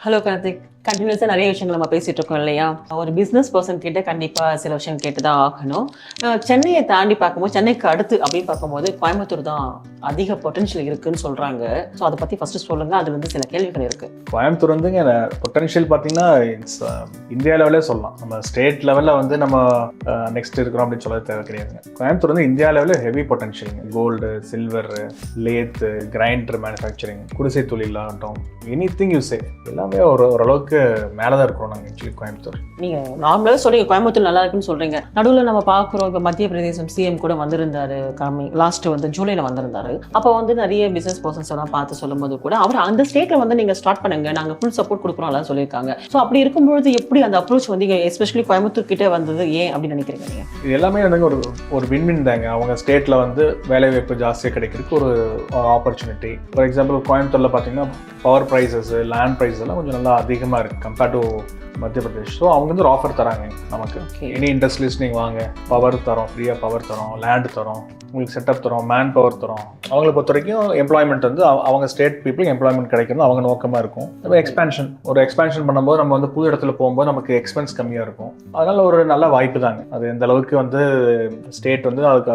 Hello Karthik கண்டினியூஸாக நிறைய விஷயங்கள் நம்ம பேசிட்டு இருக்கோம் இல்லையா? ஒரு பிஸ்னஸ் பர்சன் கிட்ட கண்டிப்பாக சில விஷயம் கேட்டு தான் ஆகணும் சென்னையை தாண்டி பார்க்கும்போது சென்னைக்கு அடுத்து அப்படின்னு பார்க்கும்போது கோயம்புத்தூர் தான் அதிக பொட்டன்ஷியல் இருக்குன்னு சொல்கிறாங்க ஸோ அதை பற்றி ஃபர்ஸ்ட் சொல்லுங்க. அதுல இருந்து சில கேள்விகள் இருக்கு. கோயம்புத்தூர் வந்துங்க பொட்டன்ஷியல் பார்த்தீங்கன்னா இட்ஸ் இந்தியா லெவலே சொல்லலாம். நம்ம ஸ்டேட் லெவலில் வந்து நம்ம நெக்ஸ்ட் இருக்கிறோம் அப்படின்னு சொல்ல தேவை கிடையாதுங்க. கோயம்புத்தூர் வந்து இந்தியா லெவலில் heavy potential gold silver lathe grinder manufacturing குடிசை தொழிலாகட்டும் எனி திங் யூஸே எல்லாமே ஒரு ஓரளவுக்கு மேலே தான் இருக்கிறோம் நாங்கள் ஆக்சுவலி கோயம்புத்தூர். நீங்க நார்மலாக சொல்றீங்க கோயம்புத்தூர் நல்லா இருக்குன்னு சொல்றீங்க. நடுவில் நம்ம பார்க்குறோம் இப்போ மத்திய பிரதேசம் சிஎம் கூட வந்திருந்தாரு கம்மி லாஸ்ட் வந்து ஜூலைல வந்திருந்தாரு. அப்போ வந்து நிறைய பிசினஸ் பர்சன்ஸ் எல்லாம் பார்த்து சொல்லும்போது கூட அவர் அந்த ஸ்டேட்ல வந்து நீங்க ஸ்டார்ட் பண்ணுங்க நாங்க ஃபுல் சப்போர்ட் கொடுக்குறோம் எல்லாம் சொல்லியிருக்காங்க. ஸோ அப்படி இருக்கும்பொழுது எப்படி அந்த அப்ரோச் வந்து எஸ்பெஷலி கோயம்புத்தூர் கிட்ட வந்தது ஏன் அப்படின்னு நினைக்கிறீங்க இது எல்லாமே வந்து ஒரு ஒரு வின்வின் தாங்க. அவங்க ஸ்டேட்டில் வந்து வேலைவாய்ப்பு ஜாஸ்தியாக கிடைக்கிறதுக்கு ஒரு ஆப்பர்ச்சுனிட்டி ஃபார் எக்ஸாம்பிள் கோயம்புத்தூரில் பார்த்தீங்கன்னா பவர் ப்ரைஸஸ் லேண்ட் ப்ரைஸஸ் எல்லாம் கொஞ்சம் நல்லா அதிகமாக இருக்குது கம்பேர்ட் டு மத்திய பிரதேஷ் ஸோ அவங்க வந்து ஒரு ஆஃபர் தராங்க நமக்கு. எனி இண்டஸ்ட்ரீஸ் நீங்கள் வாங்க பவர் தரோம் ஃப்ரீயாக பவர் தரோம் லேண்ட் தரோம் உங்களுக்கு செட்டப் தரோம் மேன் பவர் தரோம். அவங்களை பொறுத்த வரைக்கும் எம்ப்ளாய்மெண்ட் வந்து அவ- அவங்க ஸ்டேட் பீப்புளுக்கு எம்ப்ளாய்மெண்ட் கிடைக்கிறது அவங்க நோக்கமாக இருக்கும். அது எக்ஸ்பேன்ஷன் ஒரு எக்ஸ்பேன்ஷன் பண்ணும்போது நம்ம வந்து புது இடத்துல போகும்போது நமக்கு எக்ஸ்பென்ஸ் கம்மியாக இருக்கும். அதனால ஒரு நல்ல வாய்ப்பு தாங்க. அது எந்த அளவுக்கு வந்து ஸ்டேட் வந்து அதுக்கு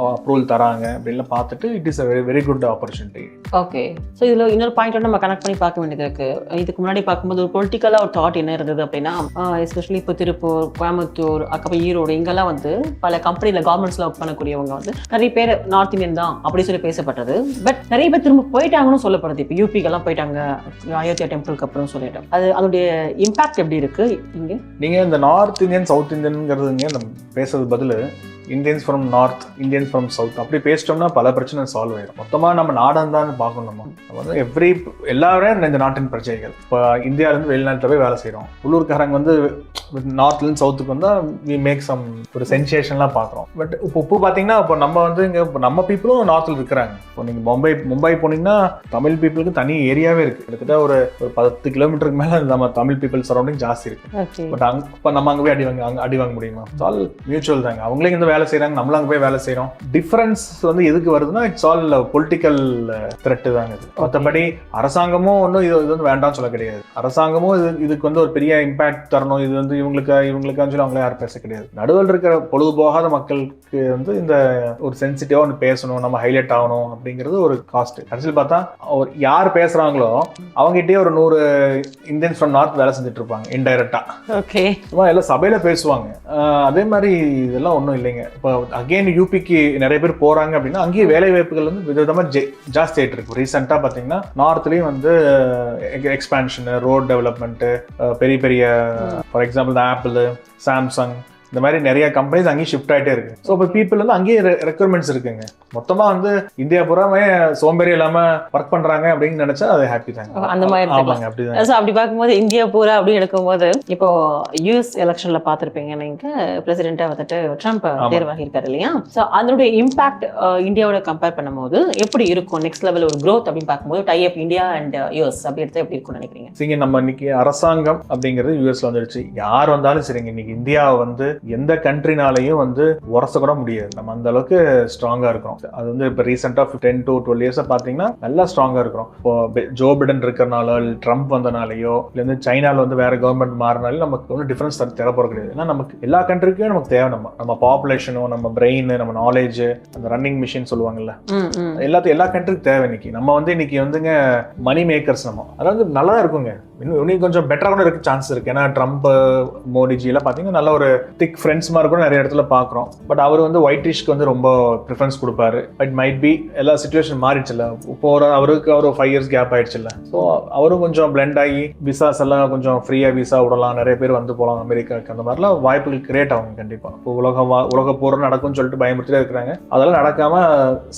அப்ரூவல் தராங்க அப்படின்லாம் பார்த்துட்டு it is uh very very good opportunity okay so இதில் இன்னொரு பாயிண்ட் நம்ம கனெக்ட் பண்ணி பார்க்க வேண்டியது இருக்கு. இதுக்கு முன்னாடி பார்க்கும்போது ஒரு பொலிட்டிக்கலாக ஒரு தாட் என்ன இருந்தது அப்படின்னா எஸ்பெஷலி இப்போ திருப்பூர் கோயம்புத்தூர் அக்கப்புறம் ஈரோடு இங்கெல்லாம் வந்து பல கம்பெனியில் கவர்மெண்ட்ஸில் ஒர்க் பண்ணக்கூடியவங்க வந்து நிறைய பேர் நார்த் இந்தியன் தான் அப்படி சொல்லி பேசப்பட்டது. பட் நிறைய பேர் திரும்ப போயிட்டாங்கன்னு சொல்லப்படுது. இப்போ யூபிக்கெல்லாம் போயிட்டாங்க. அயோத்தியா டெம்பிளுக்கு அப்புறம் சொல்லிட்டு. அது அதோடைய இம்பாக்ட் எப்படி இருக்குது இங்கே? நீங்கள் இந்த நார்த் இந்தியன் சவுத் இந்தியன்ங்கிறதுங்க நம்ம பேசுறது பதில் Indians from north Indians from south அப்படி பேசிட்டோம்னா பல பிரச்சனை சால்வ் ஆயிடும் மொத்தமாக நம்ம நாடம் தான் பார்க்கணும் வந்து எவ்ரி எல்லாரும் இந்த நாட்டின் பிரச்சனைகள் இப்போ இந்தியாவிலேருந்து வெளிநாட்டில் போய் வேலை செய்கிறோம் உள்ளூர்காரங்க வந்து நார்த்லேருந்து சவுத்துக்கு வந்தால் வி மேக் சம் ஒரு சென்சேஷன்லாம் பார்க்குறோம். பட் இப்போ இப்போ பார்த்தீங்கன்னா இப்போ நம்ம வந்து இங்கே இப்போ நம்ம பீப்புளும் நார்த்தில் இருக்கிறாங்க. இப்போ நீங்கள் மும்பை மும்பை போனீங்கன்னா தமிழ் பீப்புளுக்கு தனி ஏரியாவே இருக்குது கிட்டத்தட்ட ஒரு ஒரு பத்து கிலோமீட்டருக்கு மேலே நம்ம தமிழ் பீப்புள் சரௌண்டிங் ஜாஸ்தி இருக்குது பட் அங்க இப்போ நம்ம அங்கே போய் அடி வாங்க அங்கே அடி வாங்க முடியுமா? ஆல் மியூச்சுவல் தாங்க. அவங்களே இங்க வேலை செய்கிறாங்க நம்மளும் அங்கே போய் வேலை செய்கிறோம் டிஃபரன்ஸ் வந்து எதுக்கு வருதுன்னா இட்ஸ் ஆல் பொலிட்டிக்கல் த்ரெட்டு தாங்க இது. மற்றபடி அரசாங்கமும் ஒன்றும் இது இது வந்து வேண்டாம்னு சொல்ல கிடையாது. அரசாங்கமும் இது இதுக்கு வந்து ஒரு பெரிய இம்பாக்ட் தரணும். இது வந்து இவங்களுக்கு இவங்களுக்கான்னு சொல்லி அவங்களே யாரும் பேச கிடையாது. நடுவில் இருக்கிற பொழுது போகாத மக்களுக்கு வந்து இந்த ஒரு சென்சிட்டிவாக ஒன்று பேசணும் நம்ம ஹைலைட் ஆகணும் அப்படிங்கிறது ஒரு காஸ்ட் கடைசியில் பார்த்தா ஒரு யார் பேசுகிறாங்களோ அவங்ககிட்டயே ஒரு நூறு இந்தியன்ஸ் ஃப்ரம் நார்த் வேலை செஞ்சுட்டு இருப்பாங்க இன்டைரக்டா ஓகே எல்லாம் சபையில பேசுவாங்க. அதே மாதிரி இதெல்லாம் ஒன்றும் இல்லைங்க. இப்போ அகெயின் யூபிக்கு நிறைய பேர் போறாங்க அப்படின்னா அங்கேயே வேலை வாய்ப்புகள் வந்து விதவிதமாக ஜெ ஜாஸ்தி ஆயிட்டு இருக்கு. ரீசெண்டாக பார்த்தீங்கன்னா நார்த்லேயும் வந்து எக்ஸ்பேன்ஷனு ரோட் டெவலப்மெண்ட்டு பெரிய பெரிய ஃபார் எக்ஸாம்பிள் ஆப்பிள் சாம்சங் இந்த மாதிரி நிறைய கம்பெனிஸ் அங்கேயும் ஷிஃப்ட் ஆகிட்டே இருக்கு. ஸோ இப்போ பீப்புள் வந்து அங்கேயே ரெக்யர்மெண்ட்ஸ் இருக்குங்க. மொத்தமாக வந்து இந்தியா பூராமே சோம்பேறி இல்லாமல் ஒர்க் பண்ணுறாங்க அப்படின்னு நினைச்சா அது ஹாப்பி தாங்க. அந்த மாதிரி. ஆமாங்க அப்படிதான் ஸோ அப்படி பார்க்கும்போது இந்தியா பூரா அப்படின்னு எடுக்கும்போது இப்போ யூஎஸ் எலெக்ஷன்ல பார்த்துருப்பீங்க நீங்க பிரசிடென்ட்டா வந்துட்டு ட்ரம்ப் தேர்வாகியிருக்காரு இல்லையா? ஸோ அதனுடைய இம்பாக்ட் இந்தியாவோட கம்பேர் பண்ணும்போது எப்படி இருக்கும்? நெக்ஸ்ட் லெவல் ஒரு growth அப்படின்னு பார்க்கும்போது tie up India and US அப்படி எடுத்து எப்படி இருக்கும்னு நினைக்கிறீங்க? சரிங்க நம்ம இன்னைக்கு அரசாங்கம் அப்படிங்கிறது யூஎஸ்ல வந்துடுச்சு. யார் வந்தாலும் சரிங்க. இன்னைக்கு இந்தியாவை வந்து எந்த கண்ட்ரினாலையும் வந்து உரச கூட முடியாது. நம்ம அந்த அளவுக்கு ஸ்ட்ராங்கா இருக்கிறோம். அது வந்து இப்போ ரீசெண்டாக டென் டு டுவெல் இயர்ஸா பார்த்தீங்கன்னா நல்லா ஸ்ட்ராங்கா இருக்கிறோம். இப்போ ஜோ பிடன் இருக்கிறனால ட்ரம்ப் வந்தனாலேயோ இல்லை வந்து சைனால வந்து வேற கவர்மெண்ட் மாறினாலும் நமக்கு ஒன்றும் டிஃபரன்ஸ் தேவை போகிற கிடையாது. ஏன்னா நமக்கு எல்லா கண்ட்ரிக்கும் நமக்கு தேவை நம்ம நம்ம பாப்புலேஷனும் நம்ம பிரெயின் நம்ம நாலேஜ் அந்த ரன்னிங் மிஷின் சொல்லுவாங்கல்ல. எல்லாத்தையும் எல்லா கண்ட்ரிக்கும் தேவை இன்னைக்கு. நம்ம வந்து இன்னைக்கு வந்துங்க மணி மேக்கர்ஸ் நம்ம. அதாவது நல்லா இருக்குங்க. இன்னும் இன்னும் கொஞ்சம் பெட்டராக கூட இருக்க சான்ஸ் இருக்கு. ஏன்னா ட்ரம்ப் மோடிஜி பார்த்தீங்கன்னா நல்ல ஒரு திக் ஃப்ரெண்ட்ஸ் மாதிரி கூட நிறைய இடத்துல பார்க்குறோம் பட் அவர் வந்து ஒயிட் ரிஷ்க்கு வந்து ரொம்ப ப்ரிஃபரன்ஸ் கொடுப்பாரு. பட் மைட் பி எல்லா சுச்சுவேஷன் மாறிடுச்சுல்ல. இப்போ ஒரு அவருக்கு ஒரு ஃபைவ் இயர்ஸ் கேப் ஆயிடுச்சுல்ல. ஸோ அவரும் கொஞ்சம் பிளெண்ட் ஆகி விசாஸ் எல்லாம் கொஞ்சம் ஃப்ரீயாக விசா விடலாம். நிறைய பேர் வந்து போகலாம் அமெரிக்காவுக்கு. அந்த மாதிரிலாம் வாய்ப்புகள் கிரியேட் ஆகும் கண்டிப்பாக இப்போ உலக வா உலக போர் நடக்கும்னு சொல்லிட்டு பயமுறுத்திட்டே இருக்கிறாங்க. அதெல்லாம் நடக்காம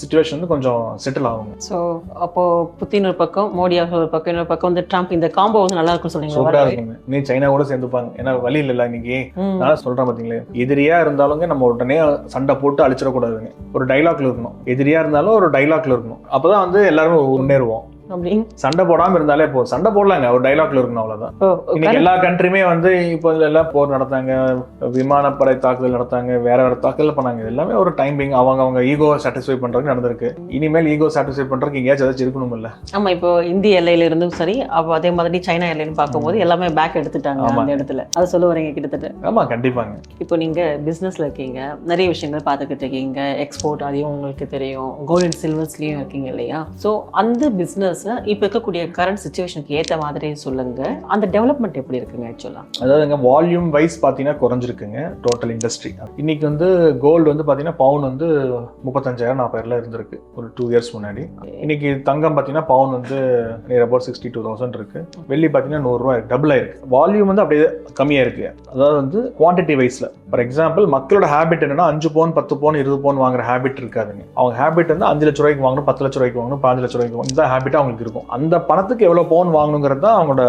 சுச்சுவேஷன் வந்து கொஞ்சம் செட்டில் ஆகும் ஸோ அப்போ புத்தின் ஒரு பக்கம் மோடி அவர்கள் ஒரு பக்கம் இன்னொரு பக்கம் வந்து ட்ரம்ப் இந்த காம்போ வந்து நல்லா இருக்கும்னு சூப்பரா சொல்றீங்க இருக்குங்க. நீ சைனா கூட சேர்ந்துப்பாங்க. ஏன்னா வழி இல்லைல்ல இன்னைக்கு. நான் சொல்றேன் பாத்தீங்களே? எதிரியா இருந்தாலுங்க நம்ம உடனே சண்டை போட்டு அழிச்சிடக்கூடாதுங்க. ஒரு டைலாக்ல இருக்கணும். எதிரியா இருந்தாலும் ஒரு டைலாக்ல இருக்கணும். அப்பதான் வந்து எல்லாருமே முன்னேறுவோம். அப்படின்னு. சண்டை போடாம இருந்தாலே போதும். சண்டை போடலாங்க. ஒரு டைலாக்ல இருக்கணும் அவ்வளவுதான். இன்னைக்கு எல்லா கண்ட்ரியுமே வந்து இப்போ இதுல எல்லாம் போர் நடத்தாங்க. விமானப்படை தாக்குதல் நடத்தாங்க. வேற வேற தாக்குதல் பண்ணாங்க. எல்லாமே ஒரு டைமிங் அவங்க அவங்க ஈகோ சாட்டிஸ்ஃபை பண்றதுக்கு நடந்திருக்கு. இனிமேல் ஈகோ சாட்டிஸ்ஃபை பண்றதுக்கு எங்கேயாச்சும் ஏதாச்சும் இருக்கணும் இல்ல ஆமா இப்போ இந்திய எல்லையில இருந்தும் சரி அப்போ அதே மாதிரி சைனா எல்லைன்னு பார்க்கும்போது எல்லாமே பேக் எடுத்துட்டாங்க. அந்த இடத்துல. அது சொல்ல வரீங்க கிட்டத்தட்ட? ஆமா கண்டிப்பாங்க. இப்போ நீங்க பிசினஸ்ல இருக்கீங்க. நிறைய விஷயங்கள் பார்த்துக்கிட்டு இருக்கீங்க. எக்ஸ்போர்ட் அதையும் உங்களுக்கு தெரியும். கோல்ட் அண்ட் சில்வர்ஸ்லயும் இருக்கீங்க இல்லையா? ஸோ அந்த பிசினஸ் Uh, இப்போ இருக்கக்கூடிய கரண்ட் சுச்சுவேஷனுக்கு ஏற்ற மாதிரி சொல்லுங்க. அந்த டெவலப்மெண்ட் எப்படி இருக்குங்க ஆக்சுவலா எங்கள் வால்யூம் வைஸ் பார்த்தீங்கன்னா குறைஞ்சிருக்குங்க டோட்டல் இண்டஸ்ட்ரி இன்னைக்கு வந்து கோல்டு வந்து பார்த்தீங்கன்னா பவுன் வந்து முப்பத்தஞ்சாயிரம் நாற்பதாயிரம்ல இருந்திருக்கு ஒரு டூ இயர்ஸ் முன்னாடி. இன்னைக்கு தங்கம் பார்த்தீங்கன்னா பவுன் வந்து near about sixty two thousand இருக்கு. வெள்ளி பார்த்தீங்கன்னா நூறுரூவா இருக்கு டபுள் ஆயிருக்கு. வால்யூம் வந்து அப்படியே கம்மியாக இருக்கு. அதாவது வந்து குவான்டிட்டி வைஸில் ஃபார் எக்ஸாம்பிள் மக்களோட ஹேபிட் என்னன்னா அஞ்சு பவுன் பத்து பவுன் இருபது பவுன் வாங்குற ஹேபிட் இருக்காதுங்க. அவங்க ஹேபிட் வந்து அஞ்சு லட்ச ரூபாய்க்கு வாங்கணும் பத்து லட்ச ரூபாய்க்கு வாங்கணும் பாஞ்சு லட்ச ரூபாய்க்கு வாங்கணும். இந்த ஹேபிட் அவங்களுக்கு இருக்கும். அந்த பணத்துக்கு எவ்வளவு பவுன் வாங்கணுங்கிறது தான் அவங்களோட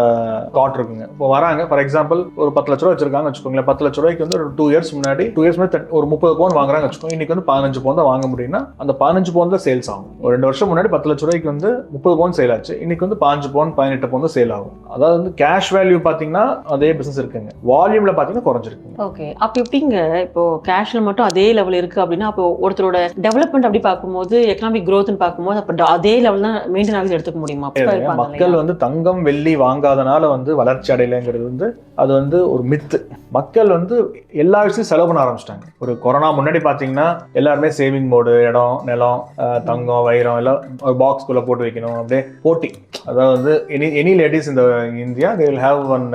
தாட் இருக்குங்க. இப்போ வராங்க ஃபார் எக்ஸாம்பிள் ஒரு பத்து லட்ச ரூபா வச்சிருக்காங்க வச்சுக்கோங்களேன். பத்து லட்ச ரூபாய்க்கு வந்து ஒரு டூ இயர்ஸ் முன்னாடி டூ இயர்ஸ் முன்னாடி ஒரு முப்பது பவுன் வாங்குறாங்க வச்சுக்கோங்க. இன்னைக்கு வந்து பதினஞ்சு பவுன் தான் வாங்க முடியும்னா அந்த பதினஞ்சு பவுன் தான் சேல்ஸ் ஆகும். ஒரு ரெண்டு வருஷம் முன்னாடி பத்து லட்ச ரூபாய்க்கு வந்து முப்பது பவுன் சேல் ஆச்சு. இன்னைக்கு வந்து பாஞ்சு பவுன் பதினெட்டு பவுன் தான் சேல் ஆகும். அதாவது வந்து கேஷ் வேல்யூ பார்த்தீங்கன்னா அதே பிசினஸ் இருக்குங்க. வால்யூம்ல பார்த்தீங்கன்னா குறைஞ்சிருக்கு ஓகே அப்போ எப்படிங்க இப்போ கேஷ்ல மட்டும் அதே லெவல் இருக்கு அப்படின்னா அப்போ ஒருத்தரோட டெவலப்மெண்ட் அப்படி பார்க்கும்போது எக்கனாமிக் க்ரோத்னு பார்க்கும்போது அப்போ அதே லெவல் தான் மெயின்டைன் ஆகுது எடுத்துக்க முடியுமா? மக்கள்? வந்து தங்கம் வெள்ளி வாங்காதனால வந்து வளர்ச்சி அடையலைங்கிறது வந்து அது வந்து ஒரு மித்து மக்கள் வந்து எல்லா விஷயத்தையும் செலவு பண்ண ஆரம்பிச்சிட்டாங்க. ஒரு கொரோனா முன்னாடி பாத்தீங்கன்னா எல்லாருமே சேவிங் மோடு இடம் நிலம் தங்கம் வைரம் எல்லாம் ஒரு பாக்ஸ் குள்ள போட்டு வைக்கணும். அப்படியே போட்டி. அதாவது வந்து எனி எனி லேடிஸ் இந்த India they will have one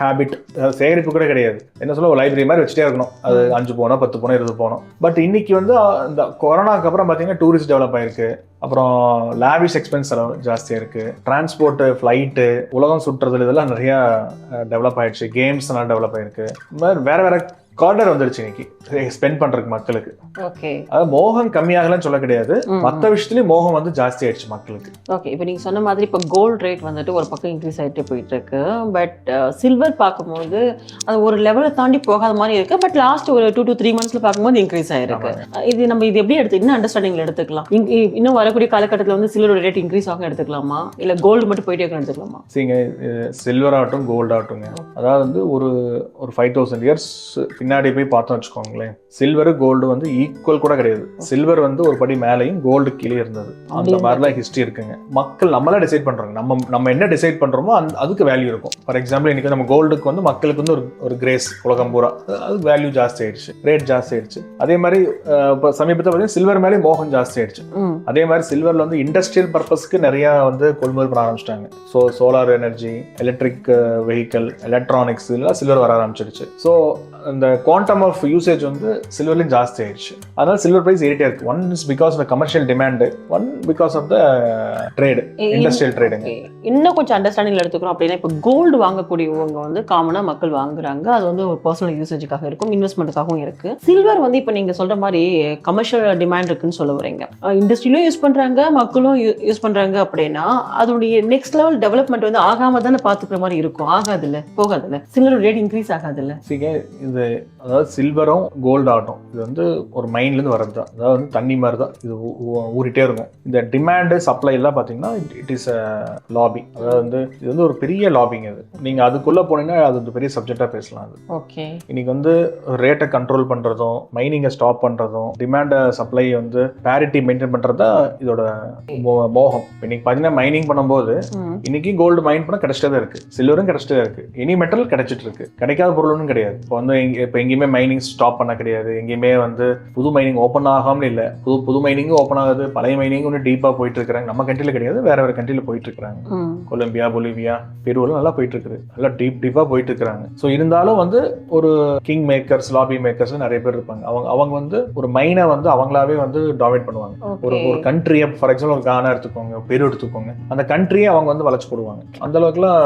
habit சேகரிப்பு கூட கிடையாது. என்ன சொல்ல ஒரு லைப்ரரி மாதிரி வச்சுட்டே இருக்கணும். அது அஞ்சு போனோம் பத்து போனோம் இருபது போனோம் பட் இன்னைக்கு வந்து இந்த கொரோனாக்கு அப்புறம் பாத்தீங்கன்னா டூரிஸ்ட் டெவலப் ஆயிருக்கு. அப்புறம் லேவிஷ் எக்ஸ்பென்ஸ் ஜாஸ்தியாக இருக்குது டிரான்ஸ்போர்ட்டு ஃப்ளைட்டு உலகம் சுற்றுறது இதெல்லாம் நிறையா டெவலப் ஆகிடுச்சு கேம்ஸ் எல்லாம் டெவலப் ஆகிருக்கு இந்த மாதிரி வேறு வேறு கார்டர் வந்துருச்சு இன்னைக்கு. ஸ்பெண்ட் பண்றதுக்கு மக்களுக்கு. ஓகே அதாவது மோகம் கம்மியாகலன்னு சொல்ல கிடையாது. மற்ற விஷயத்துலயும் மோகம் வந்து ஜாஸ்தி ஆயிடுச்சு மக்களுக்கு. ஓகே இப்போ நீங்கள் சொன்ன மாதிரி இப்போ கோல்ட் ரேட் வந்துட்டு ஒரு பக்கம் இன்க்ரீஸ் ஆகிட்டே போயிட்டு இருக்கு பட் சில்வர் பார்க்கும்போது அது ஒரு லெவலை தாண்டி போகாத மாதிரி இருக்கு. பட் லாஸ்ட் ஒரு டூ டு த்ரீ மந்த்ஸ்ல பார்க்கும்போது இன்க்ரீஸ் ஆயிருக்கு. இது நம்ம இது எப்படி எடுத்து என்ன அண்டர்ஸ்டாண்டிங்ல எடுத்துக்கலாம். இன்னும் வரக்கூடிய காலகட்டத்தில் வந்து சில்வரோட ரேட் இன்க்ரீஸ் ஆகும் எடுத்துக்கலாமா? இல்லை கோல்டு மட்டும் போயிட்டே எடுத்துக்கலாமா? சரிங்க சில்வர் ஆகட்டும் கோல்ட் ஆகட்டுங்க அதாவது வந்து ஒரு ஒரு ஃபைவ் தௌசண்ட் இயர்ஸ் பின்னாடி போய் பார்த்தோம் வச்சுக்கோங்களேன். சில்வர் கோல்டு வந்து ஈக்குவல் கூட கிடையாது. சில்வர் வந்து ஒரு படி மேலேயும் கோல்டு கீழே இருந்தது. அந்த மாதிரிலாம் ஹிஸ்ட்ரி இருக்குங்க. மக்கள் நம்மளா டிசைட் பண்றோங்க. நம்ம நம்ம என்ன டிசைட் பண்றோமோ அந்த அதுக்கு வேல்யூ இருக்கும். ஃபார் எக்ஸாம்பிள் இன்னைக்கு நம்ம கோல்டுக்கு வந்து மக்களுக்கு வந்து ஒரு ஒரு கிரேஸ் உலகம் பூரா. அது வேல்யூ ஜாஸ்தி ஆயிடுச்சு ரேட் ஜாஸ்தி ஆயிடுச்சு அதே மாதிரி இப்போ சமீபத்தில் பார்த்தீங்கன்னா சில்வர் மேலே மோகம் ஜாஸ்தி ஆயிடுச்சு அதே மாதிரி சில்வர்ல வந்து இண்டஸ்ட்ரியல் பர்பஸ்க்கு நிறைய வந்து கொள்முதல் பண்ண ஆரம்பிச்சிட்டாங்க. So solar energy electric vehicle electronics இதெல்லாம் சில்வர் வர ஆரம்பிச்சிடுச்சு ஸோ இந்த குவாண்டம் ஆஃப் யூசேஜ் வந்து சில்வர்லையும் ஜாஸ்தி ஆயிடுச்சு அதனால சில்வர் பிரைஸ் ஏறிட்டே இருக்கு. One is because of commercial demand one because of the trade industrial ட்ரேடுங்க. இன்னும் கொஞ்சம் அண்டர்ஸ்டாண்டிங்ல எடுத்துக்கிறோம் அப்படின்னா இப்போ கோல்டு வாங்கக்கூடியவங்க வந்து காமனா மக்கள் வாங்குறாங்க. அது வந்து ஒரு பர்சனல் யூசேஜுக்காக இருக்கும் இன்வெஸ்ட்மெண்ட்டுக்காகவும் இருக்கு. சில்வர் வந்து இப்போ நீங்க சொல்ற மாதிரி கமர்ஷியல் டிமாண்ட் இருக்குன்னு சொல்ல வரீங்க. இண்டஸ்ட்ரியிலும் யூஸ் பண்றாங்க மக்களும் யூஸ் பண்றாங்க அப்படின்னா அதோடைய நெக்ஸ்ட் லெவல் டெவலப்மெண்ட் வந்து ஆகாம தானே பாத்துக்கிற மாதிரி இருக்கும். ஆகாதுல்ல போகாதுல்ல. சில்வர் ரேட் இன்க்ரீஸ் ஆகாதுல்ல. இது அதாவது சில்வரும் கோல்டு ஆகட்டும். இது வந்து ஒரு மைண்ட்லேருந்து வர்றது தான். அதாவது வந்து தண்ணி மாதிரி தான். இது ஊறிட்டே இருக்கும். இந்த டிமாண்டு சப்ளை எல்லாம் பார்த்தீங்கன்னா இட் இஸ் அ லாபி அதாவது வந்து இது வந்து ஒரு பெரிய லாபிங் இது. நீங்கள் அதுக்குள்ளே போனீங்கன்னா அது ஒரு பெரிய சப்ஜெக்டாக பேசலாம் அது. ஓகே. இன்னைக்கு வந்து ரேட்டை கண்ட்ரோல் பண்ணுறதும் மைனிங்கை ஸ்டாப் பண்ணுறதும் டிமாண்டை சப்ளை வந்து பேரிட்டி மெயின்டைன் பண்ணுறது தான் இதோட மோகம். இன்னைக்கு பார்த்தீங்கன்னா மைனிங் பண்ணும்போது இன்னைக்கு கோல்டு மைன் பண்ண கிடைச்சிட்டே தான் இருக்கு. சில்வரும் கிடைச்சிட்டே இருக்கு. எனி மெட்டல் கிடைச்சிட்டு இருக்கு. கிடைக்காத பொருள் ஒன்றும் கிடையாது. இப்போ வந்து எங்க- இப்போ எங்கேயுமே மைனிங் ஸ்டாப் பண்ண கிடையாது. எங்கேயுமே வந்து புது மைனிங் ஓப்பன் ஆகாமல் இல்லை. புது புது மைனிங்கும் ஓப்பன் ஆகுது. பழைய மைனிங் ஒன்று டீப்பாக போயிட்டு இருக்காங்க நம்ம கண்ட்ரியில் கிடையாது. வேற வேற கண்ட்ரியில் போயிட்டு இருக்காங்க கொலம்பியா பொலிவியா பெருவெல்லாம் நல்லா போயிட்டு இருக்குது. நல்லா டீப் டீப்பாக போயிட்டு இருக்காங்க ஸோ இருந்தாலும் வந்து ஒரு கிங் மேக்கர்ஸ் லாபி மேக்கர்ஸ் நிறைய பேர் இருப்பாங்க. அவங்க அவங்க வந்து ஒரு மைனை வந்து அவங்களாவே வந்து டாமினேட் பண்ணுவாங்க. ஒரு ஒரு கண்ட்ரியை ஃபார் எக்ஸாம்பிள் ஒரு கானா எடுத்துக்கோங்க பெரு எடுத்துக்கோங்க. அந்த கண்ட்ரியை அவங்க வந்து வளைச்சு போடுவாங்க. அந்த அளவுக்குலாம்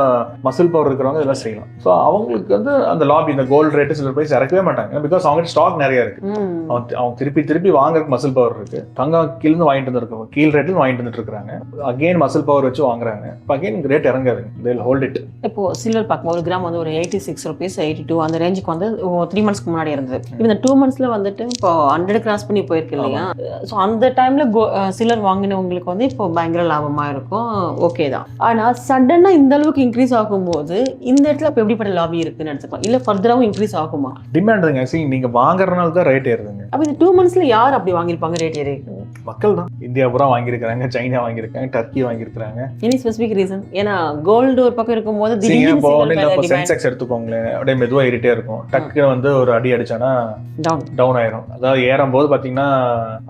மசில் பவர் இருக்கிறவங்க இதெல்லாம் செய்யலாம். ஸோ அவங்களுக்கு வந்து அந்த லாபி இந்த கோல்டு ரேட்டு சில பிரைஸ் இறக்கவே மாட்டாங்க. பிகாஸ் அவங்க ஸ்டாக் நிறைய இருக்கு. அவங்க அவங்க திருப்பி திருப்பி வாங்குறதுக்கு மசில் பவர் இருக்கு. தங்கம் கீழ்ந்து வாங்கிட்டு வந்துருக்காங்க கீழ் ரேட்ல வாங்கிட்டு வந்துட்டு இருக்காங்க அகைன் மசில் பவர் வச்சு வாங்குறாங்க. Again rate they will hold it. இப்போ சில்வர் பார்க்கும் ஒரு கிராம் வந்து ஒரு eighty six rupees eighty two அந்த ரேஞ்சுக்கு வந்து த்ரீ மந்த்ஸ்க்கு முன்னாடி இருந்தது. இப்போ இந்த டூ மந்த்ஸ்ல வந்துட்டு இப்போ ஹண்ட்ரட் கிராஸ் பண்ணி போயிருக்கு இல்லையா? ஸோ அந்த டைம்ல சில்லர் வாங்கினவங்களுக்கு வந்து இப்போ பயங்கர லாபமா இருக்கும். ஓகே தான். ஆனா சடனா இந்த அளவுக்கு இன்க்ரீஸ் ஆகும்போது இந்த இடத்துல இப்போ எப்படிப்பட்ட லாபி இருக்குன்னு எடுத்துக்கலாம். இல்ல ஃபர்தராகவும் இன்க்ரீஸ் ஆகுமா. டிமாண்டுங்க see நீங்க வாங்குறதுனால தான் ரேட் ஏறுதுங்க. அப்போ இந்த டூ மந்த்ஸ்ல யார் அப்படி வாங்கியிருப்பாங்க ரேட் ஏறி? மக்கள் தான் இந்தியா பூரா வாங்கியிருக்காங்க சைனா வாங்கியிருக்காங்க டர்க்கி வாங்கியிருக்காங்க எனி ஸ்பெசிஃபிக் ரீசன் ஏன்னா கோல்டு ஒரு பக்கம் இருக்கும்போது திடீர்னு இப்போ demand. சென்செக்ஸ் எடுத்துக்கோங்களேன். அப்படியே மெதுவாக ஏறிட்டே இருக்கும். டக்குன்னு வந்து ஒரு அடி அடிச்சானா down. டவுன் ஆயிரும். அதாவது ஏறும் போது பார்த்தீங்கன்னா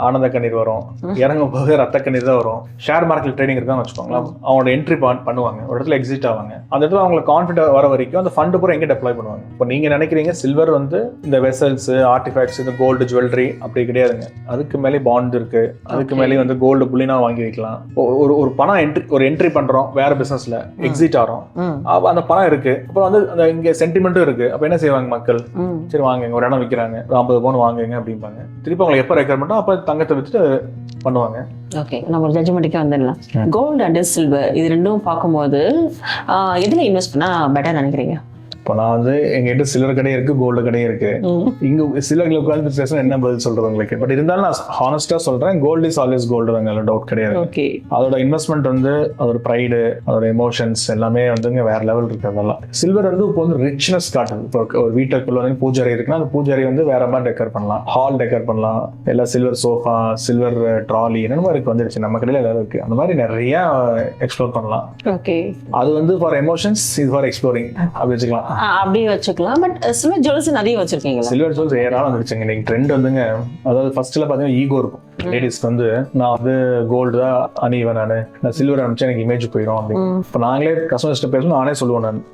ஆனந்த கண்ணீர் வரும். இறங்கும் போது ரத்த கண்ணீர் தான் வரும். ஷேர் மார்க்கெட் ட்ரேடிங் இருக்கான்னு வச்சுக்கோங்களேன். அவங்களோட என்ட்ரி பண்ணுவாங்க. ஒரு இடத்துல எக்ஸிட் ஆவாங்க. அந்த இடத்துல அவங்களுக்கு கான்ஃபிடன்ட் வர வரைக்கும் அந்த ஃபண்டு பூரா எங்கே டெப்ளாய் பண்ணுவாங்க? இப்போ நீங்க நினைக்கிறீங்க சில்வர் வந்து இந்த வெசல்ஸ் ஆர்டிஃபேக்ட்ஸ் இந்த கோல்டு ஜுவல்லரி அப்படி கிடையாதுங்க. அதுக்கு மேலே பாண்ட் இருக்கு. அதுக்கு Okay. மேலே வந்து கோல்டு புள்ளினா வாங்கி வைக்கலாம். ஒரு ஒரு பணம் என்ட்ரி ஒரு என்ட்ரி பண்றோம் வேற பிசினஸ்ல எக்ஸிட் ஆகிறோம் அந்த பணம் இருக்கு. அப்புறம் வந்து அந்த இங்க சென்டிமெண்ட்டும் இருக்கு. அப்ப என்ன செய்வாங்க மக்கள். சரி வாங்குங்க ஒரு இடம் விற்கிறாங்க ஒரு ஐம்பது பவுன் வாங்குங்க அப்படிம்பாங்க. திருப்பி அவங்களுக்கு எப்போ ரெக்கமெண்டோ அப்போ தங்கத்தை வச்சுட்டு பண்ணுவாங்க. ஓகே நம்ம ஜட்ஜ்மெண்ட்டுக்கே வந்துடலாம். கோல்டு அண்ட் சில்வர் இது ரெண்டும் பார்க்கும்போது எதுல இன்வெஸ்ட் பண்ணா பெட்டர் நினைக்கிறீங்க? இப்போ நான் வந்து எங்ககிட்ட சில்வர் கடையும் இருக்கு கோல்டு கடையும் இருக்கு. இங்க சிலர்களை உட்காந்து பேச என்ன பதில் சொல்றது உங்களுக்கு? பட் இருந்தாலும் நான் ஹானஸ்டா சொல்றேன் கோல்டு இஸ் ஆல்வேஸ் கோல்டு தாங்க டவுட் கிடையாது. அதோட இன்வெஸ்ட்மெண்ட் வந்து அதோட ப்ரைடு அதோட எமோஷன்ஸ் எல்லாமே வந்துங்க வேற லெவல் இருக்கு அதெல்லாம் சில்வர் வந்து இப்போ வந்து ரிச்னஸ் காட்டுது. இப்போ ஒரு வீட்டுக்குள்ள வந்து பூஜாரி இருக்குன்னா அந்த பூஜாரி வந்து வேற மாதிரி டெக்கர் பண்ணலாம். ஹால் டெக்கர் பண்ணலாம். எல்லாம் சில்வர் சோஃபா சில்வர் ட்ராலி என்னென்ன இருக்கு வந்துருச்சு. நம்ம கடையில் எல்லாம் இருக்கு. அந்த மாதிரி நிறைய எக்ஸ்ப்ளோர் பண்ணலாம். ஓகே அது வந்து ஃபார் எமோஷன்ஸ் இது ஃபார் எக்ஸ்ப்ளோரிங் அப்படி வச்சுக்கலாம். அப்படியே வச்சுக்கலாம். பட் சில்வர் ஜுவல்ஸ் நிறைய வச்சிருக்கீங்க சில்வர் ஜுவல்ஸ் ஏராளம் வந்துருச்சுங்க இன்னைக்கு ட்ரெண்ட் வந்துங்க. அதாவது ஃபர்ஸ்ட்ல பார்த்தீங்கன்னா ஈகோ இருக்கும். லேடிஸ்க்கு வந்து நான் வந்து கோல்டு தான் அணிவேன் நான். நான் சில்வர் அனுப்பிச்சா எனக்கு இமேஜ் போயிடும் அப்படின்னு. இப்போ நாங்களே கஸ்டமர்ஸ்ட்ட பேசணும் நானே சொல்லுவேன் நான்.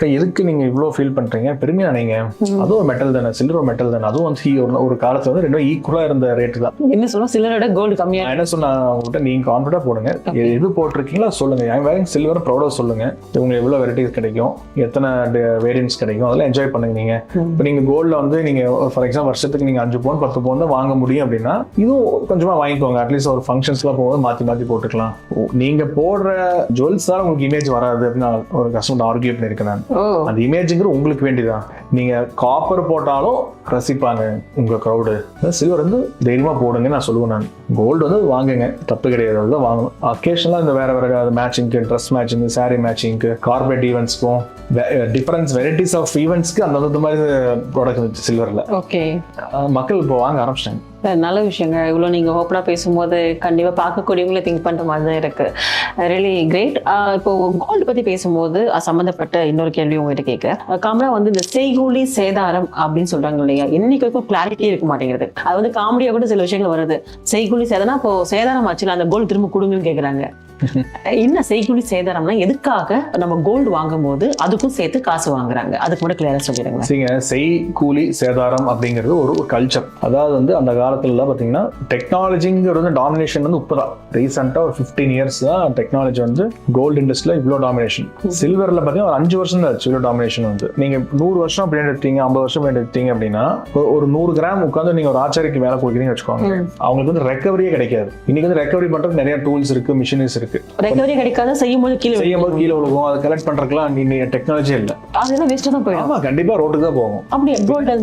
எதுக்கு நீங்க இவ்வளோ ஃபீல் பண்றீங்க? பெருமையா நீங்க. அதுவும் ஒரு மெட்டல் தானே. சில்வர் மெட்டல் தானே. அதுவும் வந்து ஒரு- காலத்துல வந்து ரெண்டும் ஈக்குவலா இருந்த ரேட் தான். என்ன சொல்லுவோம் சில்வரோட கோல்டு கம்மியா என்ன சொன்னேன்? அவங்ககிட்ட நீங்க கான்ஃபிடா போடுங்க. எது- போட்டிருக்கீங்களோ சொல்லுங்க. ஐ வேரிங் சில்வர் ப்ரௌடா சொல்லுங்க. உங்களுக்கு எவ்வளவு வெரைட்டிஸ் கிடைக்கும்? எத்தனை வேரியன்ஸ் கிடைக்கும்? அதெல்லாம் என்ஜாய் பண்ணுங்க நீங்க. இப்போ நீங்க கோல்ட்ல வந்து நீங்க ஃபார் எக்ஸாம்பிள் வருஷத்துக்கு நீங்க அஞ்சு பவுன் பத்து பவுன் தான் வாங்க முடியும் அப்படின்னா இதுவும் கொஞ்சமா வாங்கிக்கோங்க. அட்லீஸ்ட் ஒரு ஃபங்க்ஷன்ஸ்லாம் போகும்போது மாத்தி மாத்தி போட்டுக்கலாம். ஓ, நீங்க போடுற ஜுவல்ஸ் தான் உங்களுக்கு இமேஜ் வராது அப்படின்னு ஒரு கஸ்டமர் ஆர்கியூ பண்ணியிருக்கேன் நான். அந்த இமேஜுங்கிறது உங்களுக்கு வேண்டியதான் நீங்க காப்பர் போட்டாலும் ரசிப்பாங்க உங்க க்ரௌடு சில்வர் வந்து தைரியமா போடுங்க நான் சொல்லுவேன் நான். கோல்டு வந்து வாங்குங்க. தப்பு கிடையாது. அதுதான் வாங்கணும். அக்கேஷனலாக இந்த வேற வேற மேட்சிங்க்கு ட்ரெஸ் மேட்சிங்கு saree மேட்சிங்க்கு கார்பரேட் ஈவெண்ட்ஸ்க்கும் டிஃபரன்ஸ் வெரைட்டிஸ் ஆஃப் ஈவெண்ட்ஸ்க்கு அந்த மாதிரி ப்ராடக்ட் சில்வரில் ஓகே மக்கள் இப்போ வாங்க ஆரம்பிச்சிட்டாங்க. நல்ல விஷயங்க இவ்வளோ நீங்கள் ஓப்பனாக பேசும்போது கண்டிப்பாக பார்க்கக்கூடியவங்களே திங்க் பண்ணுற மாதிரி தான் இருக்கு ரியலி கிரேட் இப்போ கோல்டு பற்றி பேசும்போது சம்மந்தப்பட்ட இன்னொரு கேள்வி உங்ககிட்ட கேட்க காமெடா வந்து இந்த செய்கூலி சேதாரம் அப்படின்னு சொல்கிறாங்க இல்லையா? இன்னைக்கு வரைக்கும் இருக்க மாட்டேங்கிறது அது வந்து காமெடியாக கூட சில விஷயங்கள் வருது. செய்கூலி சேதாரம் இப்போ சேதாரம் ஆச்சுல அந்த கோல்டு திரும்ப கொடுங்கன்னு கேட்குறாங்க என்ன செய்கூலி சேதாரம்னா எதுக்காக நம்ம கோல்டு வாங்கும் போது அதுக்கும் சேர்த்து காசு வாங்குறாங்க? அதுக்கு மட்டும் கிளியரா சொல்லிடுங்க செய்கூலி சேதாரம் அப்படிங்கிறது ஒரு கல்ச்சர் அதாவது வந்து அந்த காலத்துலலாம் பார்த்தீங்கன்னா டெக்னாலஜிங்கிறது டாமினேஷன் வந்து இப்போதான். ரீசெண்டாக ஒரு ஃபிஃப்டீன் இயர்ஸ் தான் டெக்னாலஜி வந்து கோல்டு இண்டஸ்ட்ரியில் இவ்வளோ டாமினேஷன் சில்வரில் பார்த்தீங்கன்னா ஒரு அஞ்சு வருஷம் தான் ஆச்சு இவ்வளோ டாமினேஷன் வந்து. நீங்கள் நூறு வருஷம் பின்னாடி எடுத்தீங்க ஐம்பது வருஷம் பின்னாடி எடுத்தீங்க அப்படின்னா ஒரு- நூறு கிராம் உட்காந்து நீங்கள் ஒரு ஆச்சாரிக்கு வேலை கொடுக்குறீங்கன்னு வச்சுக்கோங்க. அவங்களுக்கு வந்து ரெக்கவரியே கிடைக்காது. இன்னைக்கு வந்து ரெக்கவரி பண்ணுறது நிறைய டூல்ஸ் இருக்கு மிஷினரிஸ் இருக்கு. ரெக்கவரி கிடைக்காத செய்யும் போது கீழே செய்யும் போது கீழே விழுகும் அதை கலெக்ட் பண்ணுறதுக்குலாம் இன்னைக்கு டெக்னாலஜி இல்லை. அதெல்லாம் வேஸ்ட்டாக தான் போயிடும். ஆமா கண்டிப்பாக ரோட்டுக்கு தான் போகும். அப்படியே கோல்டு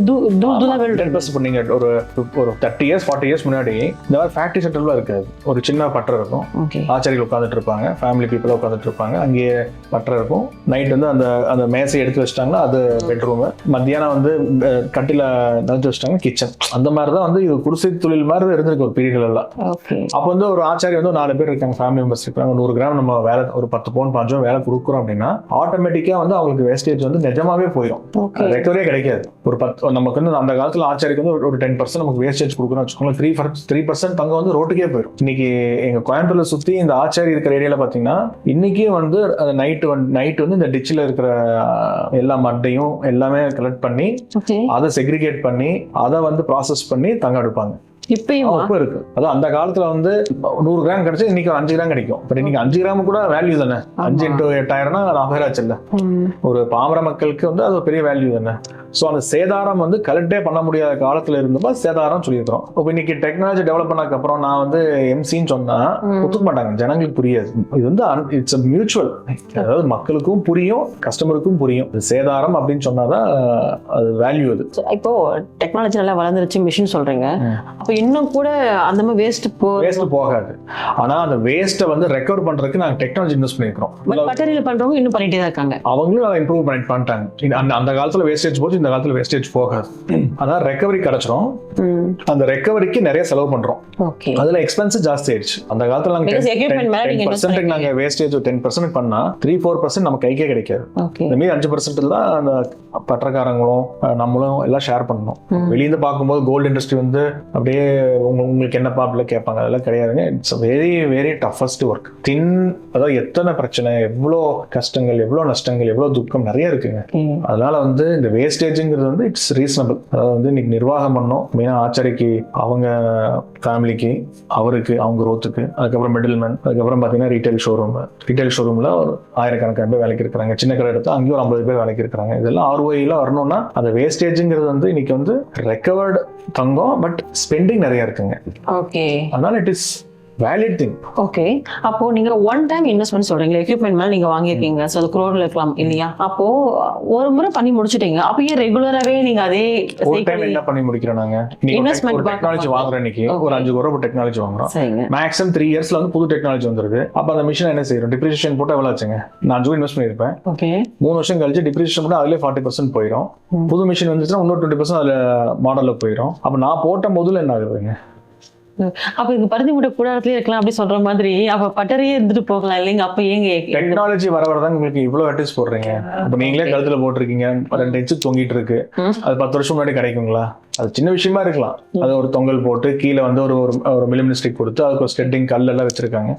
பண்ணீங்க ஒரு ஒரு தேர்ட்டி இயர்ஸ் ஃபார்ட்டி இயர்ஸ் முன்னாடி இந்த மாதிரி ஃபேக்ட்ரி செட்டப்லாம் இருக்காது ஒரு சின்ன பட்டர் இருக்கும். ஆச்சாரிகள் உட்காந்துட்டு இருப்பாங்க. ஃபேமிலி பீப்புளாக உட்காந்துட்டு இருப்பாங்க. அங்கேயே பட்டர் இருக்கும். நைட் வந்து அந்த அந்த மேசை எடுத்து வச்சிட்டாங்கன்னா அது பெட்ரூமு மத்தியானம் வந்து கட்டில நினைச்சு வச்சிட்டாங்க கிச்சன் அந்த மாதிரி தான் வந்து இது குடிசை தொழில் மாதிரி இருந்திருக்கு ஒரு பீரியட்ல எல்லாம். அப்போ வந்து ஒரு ஆச்சாரி வந்து நாலு பேர் இருக்காங்க ஃபேமிலி மெம்பர்ஸ் இருக்காங்க நூறு கிராம் நம்ம வேலை ஒரு பத்து பவுன் பாஞ்சு வேலை கொடுக்குறோம் அப்படின்னா ஆட்டோமேட்டிக்காக வந்து அவங்களுக்கு வேஸ்டேஜ் வந்து நிஜமாவே போயிடும் ஓகே ரெக்கவரே கிடைக்காது. ஒரு பத்து நமக்கு வந்து அந்த காலத்துல ஆச்சாரிக்கு வந்து ஒரு- ஒரு டென் பர்சன்ட் நமக்கு வேஸ்டேஜ் கொடுக்குறோம் வச்சுக்கோங்களேன். த்ரீ த்ரீ பர்சன்ட் தங்கம் வந்து ரோட்டுக்கே போயிடும் இன்னைக்கு எங்க கோயம்புத்தூர்ல சுத்தி இந்த ஆச்சாரி இருக்கிற ஏரியால பாத்தீங்கன்னா இன்னைக்கே வந்து நைட்டு நைட் வந்து இந்த டிச்சில் இருக்கிற எல்லா மட்டையும் எல்லாமே கலெக்ட் பண்ணி அதை செக்ரிகேட் பண்ணி அதை வந்து ப்ராசஸ் பண்ணி தங்கம் எடுப்பாங்க. இப்பயும் இப்போ இருக்கு. அதான் அந்த காலத்துல வந்து நூறு கிராம் கிடைச்சா இன்னைக்கு அஞ்சு கிராம் கிடைக்கும். பட் இன்னைக்கு அஞ்சு கிராம் கூட வேல்யூ தானே? அஞ்சு இன்டூ எட்டாயிரம்னா நாலாயிரம் ஆச்சுல்ல ஒரு பாமர மக்களுக்கு வந்து அது பெரிய வேல்யூ தானே? ஸோ அந்த சேதாரம் வந்து கலெக்டே பண்ண முடியாத காலத்துல இருந்தப்ப சேதாரம் சொல்லியிருக்கிறோம். இப்போ இன்னைக்கு டெக்னாலஜி டெவலப் பண்ணதுக்கு அப்புறம் நான் வந்து எம்சின்னு சொன்னா ஒத்துக்க மாட்டாங்க. ஜனங்களுக்கு புரியாது. இது வந்து இட்ஸ் மியூச்சுவல் அதாவது மக்களுக்கும் புரியும் கஸ்டமருக்கும் புரியும். சேதாரம் அப்படின்னு சொன்னாதான் அது வேல்யூ அது. இப்போ டெக்னாலஜி நல்லா வளர்ந்துருச்சு மிஷின் சொல்றீங்க. அப்ப இன்னும் கூட அந்த மாதிரி வேஸ்ட் போ வேஸ்ட் போகாது. ஆனா அந்த வேஸ்ட்டை வந்து ரெக்கவர் பண்றதுக்கு நாங்க டெக்னாலஜி இன்வெஸ்ட் பண்ணிருக்கிறோம். பட் பட்டறையில் பண்றவங்க இன்னும் பண்ணிட்டே தான் இருக்காங்க. அவங்களும் அதை இம்ப்ரூவ் பண்ணி பண்ணிட்டாங்க. அந்த அந்த காலத்துல வேஸ்டேஜ் போச்சு இந்த காலத்துல வேஸ்டேஜ் போகாது. அதான் ரெக்கவரி கிடைச்சிரும். அந்த ரெக்கவரிக்கு நிறைய செலவு பண்றோம். அதுல எக்ஸ்பென்ஸ் ஜாஸ்தி ஆயிடுச்சு. அந்த காலத்துல நாங்க நீங்க invest பர்சன்ட் நாங்க வேஸ்டேஜ் டென் பர்சன்ட் பண்ணா த்ரீ ஃபோர் பர்சன்ட் நம்ம கைக்கே கிடைக்காது. இந்த மீதி அஞ்சு பர்சன்ட் தான் அந்த பற்றக்காரங்களும் நம்மளும் எல்லாம் ஷேர் பண்ணணும். வெளியிருந்து பார்க்கும்போது கோல்டு இண்டஸ்ட்ரி வந்து அப்படியே உங்க உங்களுக்கு என்ன பாப்பில் கேட்பாங்க அதெல்லாம் கிடையாதுங்க. It's very very toughest work thin அதாவது எத்தனை பிரச்சனை எவ்வளோ கஷ்டங்கள் எவ்வளோ நஷ்டங்கள் எவ்வளோ துக்கம் நிறைய இருக்குங்க. அதனால வந்து இந்த வேஸ்டேஜுங்கிறது வந்து இட்ஸ் ரீசனபிள் அதாவது வந்து இன்னைக்கு நிர்வாகம் பண்ணோம் மெயினாக ஆச்சரிக்கு அவங்க ஃபேமிலிக்கு அவருக்கு அவங்க ரோத்துக்கு அதுக்கப்புறம் மிடில்மேன் அதுக்கப்புறம் பார்த்தீங்கன்னா ரீட்டைல் ஷோரூம் ரீட்டைல் ஷோரூமில் ஒரு ஆயிரக்கணக்கான பேர் வேலைக்கு இருக்கிறாங்க. சின்ன கடை எடுத்தா அங்கேயும் ஒரு ஐம்பது பேர் வேலைக்கு இருக்கிறாங்க. இதெல்லாம் ஆர்ஓஐல வரணும்னா அந்த வேஸ்டேஜுங்கிறது வந்து இன்னைக்கு வந்து ரெக்கவர்டு தங்கம் பட் ஸ்பெண்டிங் நிறைய இருக்குங்க. ஓகே அதனால it is valid thing okay அப்போ நீங்க ஒன் டைம் இன்வெஸ்ட்மெண்ட் சொல்றீங்க. எக்யூப்மெண்ட் மேல நீங்க வாங்கியிருக்கீங்க. ஸோ அது குரோர்ல இருக்கலாம். இல்லையா? அப்போ ஒரு முறை பண்ணி முடிச்சிட்டீங்க. அப்போ ஏன் ரெகுலராகவே நீங்க அதே ஒரு டைம் என்ன பண்ணி முடிக்கிறோம் நாங்க? பார்க்க டெக்னாலஜி. வாங்குறோம் இன்னைக்கு ஒரு. அஞ்சு ரூபா டெக்னாலஜி வாங்குறோம். சரிங்க. மேக்ஸிமம் த்ரீ இயர்ஸ்ல வந்து புது டெக்னாலஜி வந்துருது. அப்ப அந்த மிஷின் என்ன செய்யறோம்? டிப்ரிசியேஷன் போட்டு எவ்வளவு ஆச்சுங்க? நான் அஞ்சு ரூபா இன்வெஸ்ட் பண்ணிருப்பேன் ஓகே மூணு வருஷம் கழிச்சு டிப்ரிசியேஷன் போட்டு அதுலேயே ஃபார்ட்டி பர்சன்ட் போயிடும். புது மிஷின் வந்துச்சுன்னா இன்னொரு டுவெண்ட்டி பர்சன்ட் அதுல மாடல்ல போயிடும் அப்ப நான் போட்ட முதல்ல என்ன ஆகுதுங்க? அப்ப இது பருத்தி மூட்டை கூடாரத்திலே இருக்கலாம் அப்படி சொல்ற மாதிரி அப்ப பட்டறையே இருந்துட்டு போகலாம் இல்லைங்க? அப்ப ஏங்க டெக்னாலஜி வர வரதான் உங்களுக்கு இவ்வளவு அட்வைஸ் போடுறீங்க. இப்ப நீங்களே கழுத்துல போட்டிருக்கீங்க. ரெண்டு இன்ச்சு தொங்கிட்டு இருக்கு. அது பத்து வருஷம் முன்னாடி கிடைக்குங்களா? அது சின்ன விஷயமா இருக்கலாம். அது ஒரு தொங்கல் போட்டு கீழே வந்து ஒரு ஒரு ஒரு மிலிமினிஸ்டிக் கொடுத்து அதுக்கு ஒரு ஸ்டெட்டிங் கல் எல்லாம் வச்சிருக்காங்க.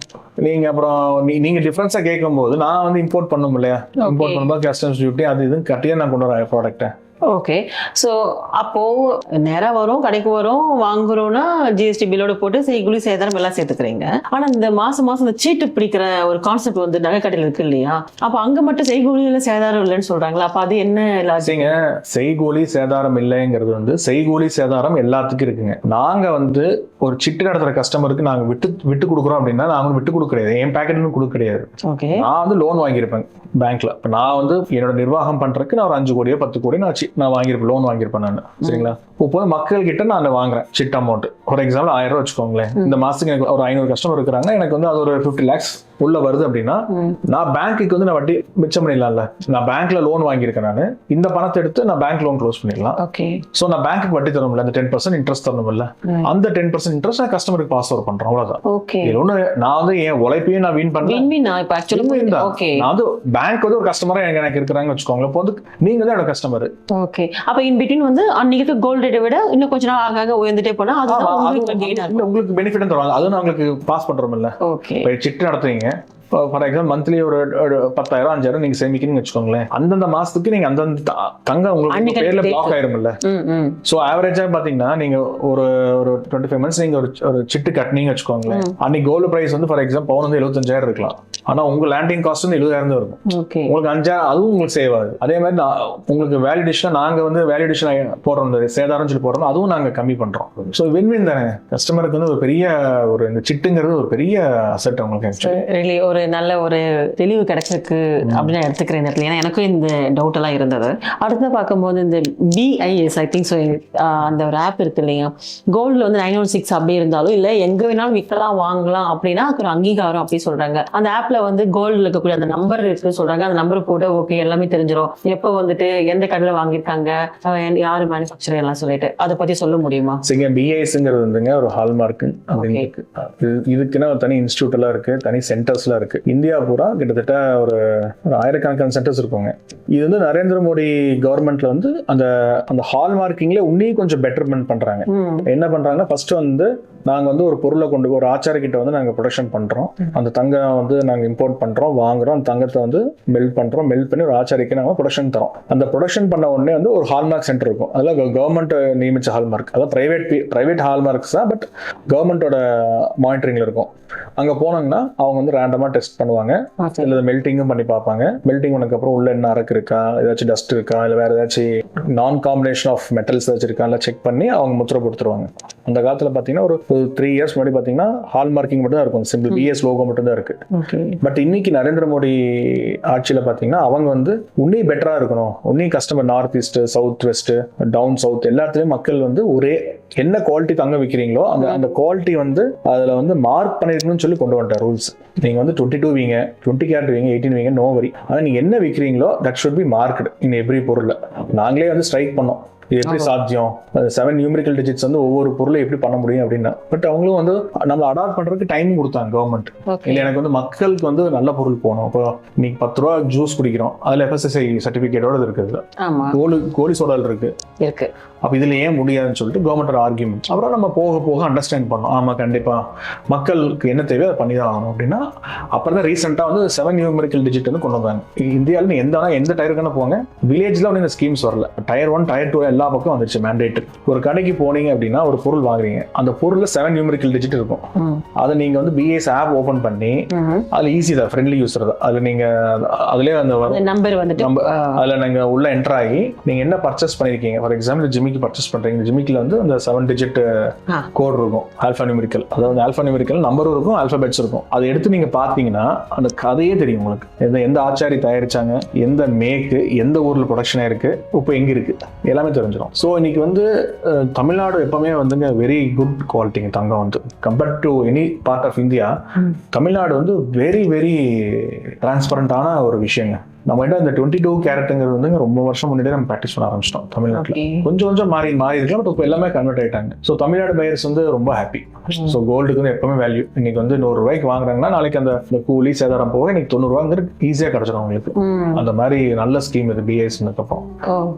நீங்க அப்புறம் நீங்க டிஃபரன்ஸா கேட்கும் போது நான் வந்து இம்போர்ட் பண்ணும் இல்லையா? இம்போர்ட் பண்ணும்போது கஸ்டம்ஸ் டியூட்டி அது இது கட்டியா நான் கொண்டு வரேன் ப்ராடக்ட்டை ஓகே ஸோ அப்போ நேரா வரும் கடைக்கு வரும் வாங்குறோம்னா ஜிஎஸ்டி பில்லோட போட்டு செய்குலி சேதாரம் எல்லாம் சேர்த்துக்கிறீங்க. ஆனா இந்த மாசம் மாசம் இந்த சீட்டு பிடிக்கிற ஒரு கான்செப்ட் வந்து நகைக்கடையில் இருக்கு இல்லையா? அப்ப அங்க மட்டும் செய்கூலியில சேதாரம் இல்லைன்னு சொல்றாங்களா? அப்ப அது என்ன லாஜிக் சரிங்க செய்கூலி சேதாரம் இல்லைங்கிறது வந்து செய்கூலி சேதாரம் எல்லாத்துக்கும் இருக்குங்க. நாங்க வந்து ஒரு சிட்டு நடத்துற கஸ்டமருக்கு நாங்க விட்டு விட்டு கொடுக்குறோம் அப்படின்னா நாங்க விட்டு கொடுக்க கிடையாது என் பேக்கெட் கொடுக்க கிடையாது. ஓகே நான் வந்து லோன் வாங்கியிருப்பேன் பேங்க்ல இப்போ நான் வந்து என்னோட நிர்வாகம் பண்றதுக்கு நான் ஒரு அஞ்சு கோடியோ பத்து கோடி நான் நான் வாங்கியிருப்பேன் லோன் வாங்கியிருப்பேன் நான். சரிங்களா? இப்போ மக்கள் கிட்ட நான் வாங்குறேன் சிட் அமௌண்ட் ஃபார் எக்ஸாம்பிள் ஆயிரம் ரூபாய் வச்சுக்கோங்களேன். இந்த மாசத்துக்கு எனக்கு ஒரு ஐநூறு கஸ்டமர் இருக்கிறாங்க எனக்கு வந்து அது ஒரு ஃபிஃப்டி லேக்ஸ் உள்ள வருது அப்படின்னா நான் பேங்க்குக்கு வந்து நான் வட்டி மிச்சம் பண்ணிடலாம்ல. நான் பேங்க்ல லோன் வாங்கியிருக்கேன் நான். இந்த பணத்தை எடுத்து நான் பேங்க் லோன் க்ளோஸ் பண்ணிடலாம். ஓகே ஸோ நான் பேங்க்குக்கு வட்டி தரணும்ல அந்த டென் பர்சன்ட் இன்ட்ரெஸ்ட் தரணும்ல. அந்த டென் பர்சன்ட் இன்ட்ரெஸ்ட் நான் கஸ்டமருக்கு பாஸ் ஓவர் பண்றேன் அவ்வளவுதான். ஓகே ஒண்ணு நான் வந்து என் உழைப்பையும் நான் வீண். ஓகே நான் வந்து பேங்க் வந்து ஒரு கஸ்டமரா எனக்கு எனக்கு இருக்கிறாங்கன்னு வச்சுக்கோங்களேன். இப்போ வந்து நீங்க தான் என்னோட கஸ்டமர் ஓகே அப்ப இன் பிட்வீன் வந்து அன்னைக்கு கோல்டு ரேட்டை விட இன்னும் கொஞ்ச நாள் ஆக ஆக உயர்ந்துட்டே போனா அதுதான் உங்களுக்கு பெனிஃபிட் தருவாங்க அதுவும் நான் உங்களுக்கு பாஸ் பண்றோம் இல்ல ஓகே சிட்டு நடத்துறீங்க. ஃபார் எக்ஸாம்பிள் மந்த்லி ஒரு பத்தாயிரம் அஞ்சாயிரம் நீங்க சேமிக்கணும்னு வச்சுக்கோங்களேன். அந்தந்த மாசத்துக்கு நீங்க அந்தந்த தங்கம் உங்களுக்கு பேர்ல. பிளாக் ஆயிரும்ல. ஸோ ஆவரேஜா பாத்தீங்கன்னா நீங்க ஒரு ஒரு டுவெண்ட்டி ஃபைவ் மந்த்ஸ் நீங்க ஒரு சிட்டு கட்டினீங்க வச்சுக்கோங்களேன். அன்னைக்கு கோல்டு பிரைஸ் வந்து ஃபார் எக்ஸாம்பிள் பவுன் வந்து எழுபத்தஞ்சாயிரம் இருக்கலாம். ஆனா உங்க லேண்டிங் காஸ்ட் வந்து எழுபதாயிரம் தான் இருக்கும் உங்களுக்கு அஞ்சாயிரம் அதுவும் உங்களுக்கு சேவ் ஆகுது. அதே மாதிரி நான் உங்களுக்கு வேலிடேஷன் நாங்க வந்து வேலிடேஷன் போடுறோம். சேதாரம் சொல்லி போடுறோம். அதுவும் நாங்க கம்மி பண்றோம். ஸோ வின் வின் தானே கஸ்டமருக்கு வந்து ஒரு பெரிய ஒரு இந்த சிட்டுங்கிறது ஒரு பெரிய அசெட். ரியலி ஒரு நல்ல ஒரு தெளிவு கிடைச்சிருக்கு அப்படின்னு நான் எடுத்துக்கிறேன் இந்த இடத்துல. ஏன்னா எனக்கும் இந்த டவுட் எல்லாம் இருந்தது. அடுத்து பார்க்கும்போது இந்த பிஐஎஸ் ஐ திங்க் ஸோ அந்த ஒரு ஆப் இருக்கு இல்லையா? கோல்டில் வந்து நைன் ஒன் சிக்ஸ் அப்படி இருந்தாலும் இல்லை எங்கே வேணாலும் விற்கலாம் வாங்கலாம் அப்படின்னா அதுக்கு ஒரு அங்கீகாரம் அப்படி சொல்றாங்க. அந்த ஆப்ல வந்து கோல்டில் இருக்கக்கூடிய அந்த நம்பர் இருக்குன்னு சொல்றாங்க. அந்த நம்பர் போட்டு ஓகே எல்லாமே தெரிஞ்சிடும் எப்போ வந்துட்டு எந்த கடையில் வாங்கியிருக்காங்க யாரு மேனுஃபேக்சர் எல்லாம் சொல்லிட்டு. அதை பத்தி சொல்ல முடியுமா? சரிங்க பிஐஎஸ்ங்கிறது வந்துங்க ஒரு ஹால்மார்க் அப்படின்னு. இருக்கு இது- இதுக்குன்னா ஒரு தனி இன்ஸ்டியூட் எல்லாம் இருக்கு தனி சென்டர்ஸ்லாம் இருக்கு. இருக்கு. இந்தியா பூரா கிட்டத்தட்ட ஒரு ஒரு ஆயிரக்கணக்கான சென்டர்ஸ் இருக்குங்க. இது வந்து நரேந்திர மோடி கவர்மெண்ட்ல வந்து அந்த அந்த ஹால் மார்க்கிங்ல உன்னையும் கொஞ்சம் பெட்டர்மெண்ட் பண்றாங்க. என்ன பண்றாங்கன்னா ஃபர்ஸ்ட் வந்து நாங்க வந்து ஒரு பொருளை கொண்டு ஒரு ஆச்சாரிக்கிட்ட வந்து நாங்க ப்ரொடக்ஷன் பண்றோம். அந்த தங்கம் வந்து நாங்க இம்போர்ட் பண்றோம் வாங்குறோம். அந்த தங்கத்தை வந்து மெல்ட் பண்றோம். மெல்ட் பண்ணி ஒரு ஆச்சாரிக்கு நாங்க ப்ரொடக்ஷன் தரோம். அந்த ப்ரொடக்ஷன் பண்ண உடனே வந்து ஒரு ஹால்மார்க் சென்டர் இருக்கும். அதெல்லாம் கவர்மெண்ட் நியமிச்ச ஹால்மார்க் அதாவது பிரைவேட் பிரைவேட் ஹால்மார்க்ஸ் தான் பட் கவர்மெண்டோட மானிட்டரிங்ல இருக்கும். அங்க போனாங்கன்னா அவங்க வந்து ரேண்டமா டெஸ்ட் பண்ணுவாங்க. இல்லை மெல்ட்டிங்கும் பண்ணி பார்ப்பாங்க. மெல்ட்டிங் பண்ணதுக்கப்புறம் உள்ள என்ன அரக்கு இருக்கா? ஏதாச்சும் டஸ்ட் இருக்கா? இல்லை வேற ஏதாச்சும் நான் காம்பினேஷன் ஆஃப் மெட்டல்ஸ் ஏதாச்சும் இருக்கா? இல்லை செக் பண்ணி அவங்க முத்திரை கொடுத்துருவாங்க. அந்த காலத்தில் பார்த்தீங்கன்னா ஒரு த்ரீ இயர்ஸ் முன்னாடி பார்த்தீங்கன்னா ஹால் மார்க்கிங் மட்டும் தான் இருக்கும் சிம்பிள் பிஎஸ் லோகோ மட்டும் தான் இருக்கு. ஓகே. பட் இன்னைக்கு நரேந்திர மோடி ஆட்சியில் பார்த்தீங்கன்னா அவங்க வந்து உன்னையும் பெட்டராக இருக்கணும். உன்னையும் customer north east south west down south எல்லா இடத்துலையும் மக்கள் வந்து ஒரே என்ன குவாலிட்டி தங்க விற்கிறீங்களோ அந்த அந்த குவாலிட்டி வந்து அதில் வந்து மார்க் பண்ணிருக்கணும்னு சொல்லி கொண்டு வந்துட்டார் ரூல்ஸ் நீங்கள் வந்து டுவெண்ட்டி டூ வீங்க டுவெண்ட்டி கேரட் வீங்க எயிட்டீன் வீங்க நோ வரி ஆனால் நீங்கள் என்ன விற்கிறீங்களோ that should be marked in every பொருள் நாங்களே வந்து ஸ்ட்ரைக் பண்ணோம். இது எப்படி சாத்தியம்? செவன் நியூமரிக்கல் டிஜிட்ஸ் வந்து ஒவ்வொரு பொருளும் எப்படி பண்ண முடியும் அப்படின்னா பட் அவங்களும் வந்து நம்மளை அடாப்ட் பண்றதுக்கு டைம் கொடுத்தாங்க கவர்மெண்ட் இல்லை எனக்கு வந்து மக்களுக்கு வந்து நல்ல பொருள் போகணும். இப்போ இன்னைக்கு பத்து ரூபா ஜூஸ் குடிக்கிறோம். அதில் எஃப்எஸ்எஸ்ஐ சர்டிஃபிகேட்டோட இருக்குது. கோலி கோலி சோடால் இருக்கு. இருக்கு. அப்போ இதில் ஏன் முடியாதுன்னு சொல்லிட்டு கவர்மெண்டோட ஆர்கியூமெண்ட் அப்புறம் நம்ம போக போக அண்டர்ஸ்டாண்ட் பண்ணோம். ஆமாம் கண்டிப்பாக மக்களுக்கு என்ன தேவையோ அதை பண்ணி தான் ஆகணும். அப்படின்னா அப்புறம் தான் ரீசெண்டாக வந்து செவன் நியூமெரிக்கல் டிஜிட் வந்து கொண்டு வந்தாங்க. இந்தியாவில் எந்த வேணா எந்த டயருக்கான போங்க. வில்லேஜில் வந்து இந்த ஸ்கீம்ஸ் வரல. டயர் ஒன் டயர் டூ எல்லா பக்கம் வந்துருச்சு மேண்டேட் ஒரு கடைக்கு போனீங்க அப்படின்னா ஒரு பொருள் வாங்குறீங்க. அந்த பொருளில் செவன் நியூமெரிக்கல் டிஜிட் இருக்கும். அதை நீங்கள் வந்து பிஎஸ் ஆப் ஓப்பன் பண்ணி. அதில் ஈஸி தான் ஃப்ரெண்ட்லி யூஸர் தான். அதில் நீங்கள் அதுலேயே அந்த நம்பர் வந்துட்டு அதில் நீங்கள் உள்ள என்டர் ஆகி நீங்கள் என்ன பர்ச்சேஸ் பண்ணியிருக்கீங்க ஃபார் எக்ஸாம்பிள் ஜிமிக்கு பர்ச்சேஸ் பண்ணுறீங்க ஜிமிக்கில் வந்து அந்த செவன் டிஜிட். கோட் இருக்கும். ஆல்ஃபா நியூமெரிக்கல் அதாவது ஆல்ஃபா நியூமெரிக்கல் நம்பரும் இருக்கும் ஆல்ஃபபெட்ஸ் இருக்கும். அதை எடுத்து நீங்கள் பார்த்தீங்கன்னா அந்த கதையே தெரியும் உங்களுக்கு. எந்த எந்த ஆச்சாரி தயாரிச்சாங்க எந்த மேக்கு எந்த ஊரில் ப்ரொடக்ஷன் ஆயிருக்கு இப்போ எங்கே இருக்கு எல்லாமே தெரிஞ்சிடும் ஸோ இன்னைக்கு வந்து தமிழ்நாடு எப்பவுமே வந்துங்க வெரி குட் குவாலிட்டிங்க தங்கம் வந்து. Compared to any part of India. Tamil Nadu வந்து வெரி வெரி டிரான்ஸ்பரண்டான ஒரு விஷயங்க. நம்ம கிட்ட இந்த டுவெண்ட்டி டூ கேரட்டுங்கிறது வந்து ரொம்ப வருஷம் முன்னாடியே நம்ம ப்ராக்டிஸ் பண்ண ஆரம்பிச்சிட்டோம் தமிழ்நாட்டில். கொஞ்சம் கொஞ்சம் மாறி மாறி இருக்கலாம் பட் இப்போ எல்லாமே கன்வெர்ட் ஆயிட்டாங்க. ஸோ தமிழ்நாடு பையர்ஸ் வந்து ரொம்ப ஹாப்பி ஸோ கோல்டுக்கு வந்து எப்பவுமே வேல்யூ இன்னைக்கு வந்து நூறு ரூபாய்க்கு வாங்குறாங்கன்னா நாளைக்கு அந்த கூலி சேதாரம் போக இன்னைக்கு தொண்ணூறுவாங்கிறது ஈஸியாக கிடைச்சிடும் அவங்களுக்கு. ம் அந்த மாதிரி நல்ல ஸ்கீம் இது பிஎஸ் அப்புறம்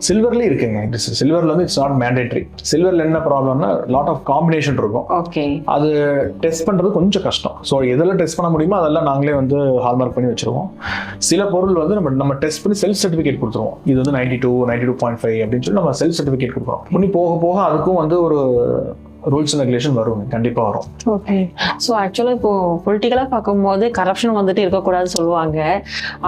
சில்வர்லேயும் இருக்குங்க. சில்வர்ல வந்து இட்ஸ் நாட் மேண்டேட்ரி சில்வர்ல என்ன ப்ராப்ளம்னா லாட் ஆஃப் காம்பினேஷன் இருக்கும். அது டெஸ்ட் பண்றது கொஞ்சம் கஷ்டம். ஸோ எதெல்லாம் டெஸ்ட் பண்ண முடியுமோ அதெல்லாம் நாங்களே வந்து ஹால்மார்க் பண்ணி வச்சிருவோம். சில பொருள் வந்து நம்ம நம்ம டெஸ்ட் பண்ணி செல்ஃப் சர்டிஃபிகேட் கொடுத்துருவோம். இது வந்து ninety two ninety two point five அப்படின்னு சொல்லி நம்ம செல்ஃப் சர்டிஃபிகேட் கொடுக்குறோம். முன்னி போக போக அதுக்கும் வந்து ஒரு ரூல்ஸ் அண்ட் ரெகுலேஷன் வரும். கண்டிப்பா வரும். ஓகே ஸோ ஆக்சுவலாக இப்போ பொலிட்டிக்கலாக பார்க்கும்போது கரப்ஷன் வந்துட்டு இருக்கக்கூடாதுன்னு சொல்லுவாங்க.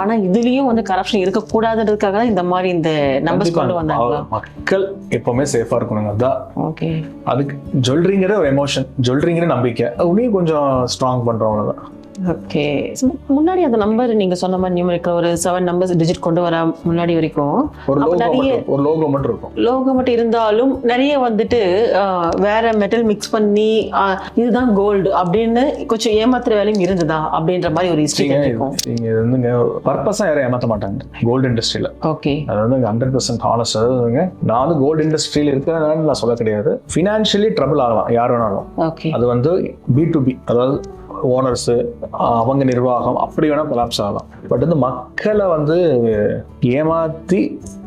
ஆனா இதுலயும் வந்து கரப்ஷன் இருக்கக்கூடாதுன்றதுக்காக தான் இந்த மாதிரி இந்த நம்பர்ஸ் கொண்டு வந்தாங்களா மக்கள் எப்பவுமே சேஃபா இருக்கணுங்க. அதான். ஓகே அதுக்கு ஜுவல்லரிங்கிற ஒரு எமோஷன் ஜுவல்லரிங்கிற நம்பிக்கை உன்னையும் கொஞ்சம் ஸ்ட்ராங் பண்றோம் அவ்வளவுதான் ஓகே முன்னாடி அந்த நம்பர் நீங்க சொன்ன மாதிரி நியூமரிக்கல் ஒரு செவன் நம்பர்ஸ் டிஜிட் கொண்டு வர முன்னாடி வரைக்கும் ஒரு லோகோ நிறைய- மட்டும் ஒரு லோகோ மட்டும் இருக்கும். லோகோ மட்டும் இருந்தாலும் நிறைய வந்துட்டு வேற மெட்டல் மிக்ஸ் பண்ணி இதுதான் கோல்டு அப்படின்னு கொஞ்சம் ஏமாத்துற வேலையும் இருந்ததா அப்படின்ற மாதிரி ஒரு ஹிஸ்டரி இருக்கும் நீங்க இது வந்துங்க பர்பஸா யாரும் ஏமாத்த மாட்டாங்க கோல்டு இண்டஸ்ட்ரியில ஓகே அது வந்து ஹண்ட்ரட் பர்சன்ட் ஹானஸ்ட் அதாவதுங்க நான் வந்து கோல்டு இண்டஸ்ட்ரியில் இருக்கிறதுனால நான் சொல்ல கிடையாது. ஃபினான்ஷியலி ட்ரபிள் ஆகலாம் யார் வேணாலும். ஓகே அது வந்து பி டு பி அதாவது ஓனர்ஸு அவங்க நிர்வாகம் அப்படி வேணால் கொலாப்ஸ் ஆகலாம். பட் வந்து மக்களை வந்து ஏமாற்றி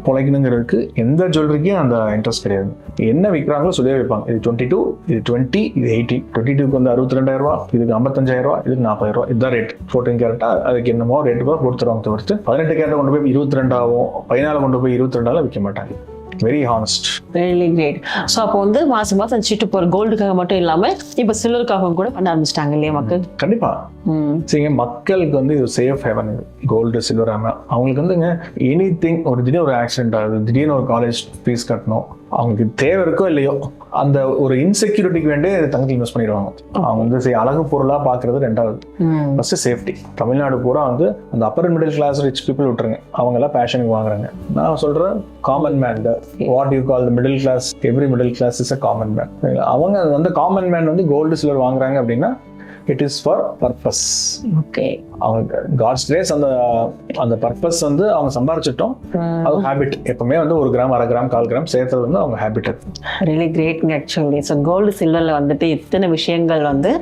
பிழைக்கணுங்கிறதுக்கு எந்த ஜுவல்லரிக்கும் அந்த இன்ட்ரெஸ்ட் கிடையாது. என்ன விற்கிறாங்களோ சொல்லியே வைப்பாங்க. இது டுவெண்ட்டி டூ இது டுவெண்ட்டி இது எயிட்டீன் டுவெண்ட்டி டூக்கு வந்து அறுபத்தி ரெண்டாயிரம் ரூபா இதுக்கு ஐம்பத்தஞ்சாயிரம் ரூபா இதுக்கு நாற்பதாயிரம் ரூபா இதுதான் ரேட் ஃபோர்டீன் கேரட்டா அதுக்கு என்னமோ ரேட் ரூபா கொடுத்துருவாங்க தவிர்த்து பதினெட்டு கேரட்டை கொண்டு போய் இருபத்தி ரெண்டாவும் பதினாலு கொண்டு போய் இருபத்தி ரெண்டாலும் விற்க மாட்டாங்க. Very honest very great so அப்போ வந்து மாசம் மாசம் சீட்டு போகிற கோல்டுக்காக மட்டும் இல்லாம இப்போ சில்வருக்காகவும் கூட பண்ண ஆரம்பிச்சிட்டாங்க இல்லையா மக்கள்? கண்டிப்பா. ம். சரிங்க மக்களுக்கு வந்து இது சேஃப் ஹெவன் இது கோல்டு சில்வர் அவங்களுக்கு வந்துங்க எனி திங் ஒரு திடீர்னு ஒரு ஆக்சிடென்ட் ஆகுது திடீர்னு ஒரு காலேஜ் ஃபீஸ் கட்டணும். அவங்களுக்கு தேவை இருக்கோ இல்லையோ அந்த ஒரு இன்செக்யூரிட்டிக்கு வேண்டிய தங்கத்தை இன்வெஸ்ட் பண்ணிடுவாங்க. அவங்க வந்து சரி அழகு பொருளாக பார்க்கறது ரெண்டாவது. ஃபர்ஸ்ட் சேஃப்டி தமிழ்நாடு பூரா வந்து அந்த upper middle class rich people விட்டுருங்க. அவங்க எல்லாம் பேஷனுக்கு வாங்குறாங்க. நான் சொல்றேன் common man what you call middle class every middle class is a common man அவங்க அந்த காமன் மேன் வந்து கோல்டு சில்வர் வாங்குறாங்க அப்படின்னா it is for purpose okay அவங்க காட்ஸ் கிரேஸ் அந்த அந்த பர்பஸ் வந்து அவங்க சம்பாரிச்சிட்டோம். அது ஹேபிட் எப்பவுமே வந்து ஒரு கிராம் அரை கிராம் கால் கிராம் சேர்த்தது வந்து அவங்க ஹேபிட் ரியலி கிரேட்ங்க ஆக்சுவலி ஸோ கோல்டு சில்வரில் வந்துட்டு இத்தனை விஷயங்கள் வந்து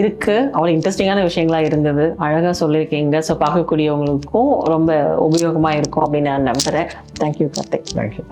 இருக்கு. அவ்வளோ இன்ட்ரெஸ்டிங்கான விஷயங்களா இருந்தது. அழகாக சொல்லியிருக்கீங்க. ஸோ பார்க்கக்கூடியவங்களுக்கும் ரொம்ப உபயோகமாக இருக்கும் அப்படின்னு நான் நம்புகிறேன் தேங்க்யூ கார்த்திக் தேங்க்யூ